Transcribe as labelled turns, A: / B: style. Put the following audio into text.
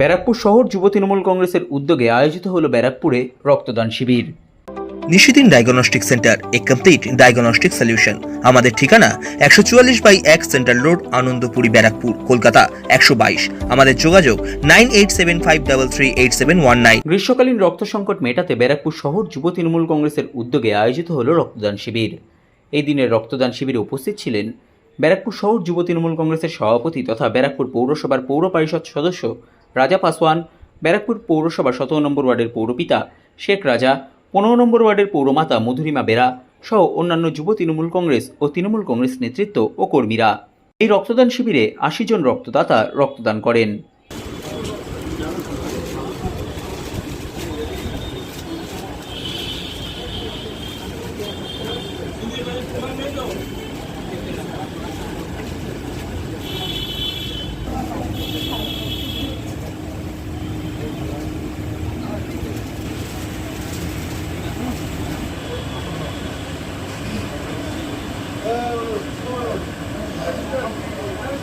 A: ব্যারাকপুর শহর যুব তৃণমূল কংগ্রেসের উদ্যোগে আয়োজিত হলো ব্যারাকপুরে রক্তদান শিবির।
B: নিশিদিন ডায়াগনস্টিক সেন্টার এ কমপ্লিট ডায়াগনস্টিক সলিউশন। আমাদের ঠিকানা একশো চুয়াল্লিশ বাই এক সেন্ট্রাল রোড আনন্দপুরি ব্যারাকপুর কলকাতা একশো বাইশ। আমাদের যোগাযোগ nine eight seven five double three eight seven one nine.
A: গ্রীষ্মকালীন রক্ত সংকট মেটাতে ব্যারাকপুর শহর যুব তৃণমূল কংগ্রেসের উদ্যোগে আয়োজিত হলো রক্তদান শিবির। এই দিনের রক্তদান শিবিরে উপস্থিত ছিলেন ব্যারাকপুর শহর যুব তৃণমূল কংগ্রেসের সভাপতি তথা ব্যারাকপুর পৌরসভার পৌর পরিষদ সদস্য রাজা পাসওয়ান, ব্যারাকপুর পৌরসভার সতেরো নম্বর ওয়ার্ডের পৌরপিতা শেখ রাজা, পনেরো নম্বর ওয়ার্ডের পৌরমাতা মধুরিমা বেরা সহ অন্যান্য যুব তৃণমূল কংগ্রেস ও তৃণমূল কংগ্রেস নেতৃত্ব ও কর্মীরা এই রক্তদান শিবিরে আশি জন রক্তদাতা রক্তদান করেন।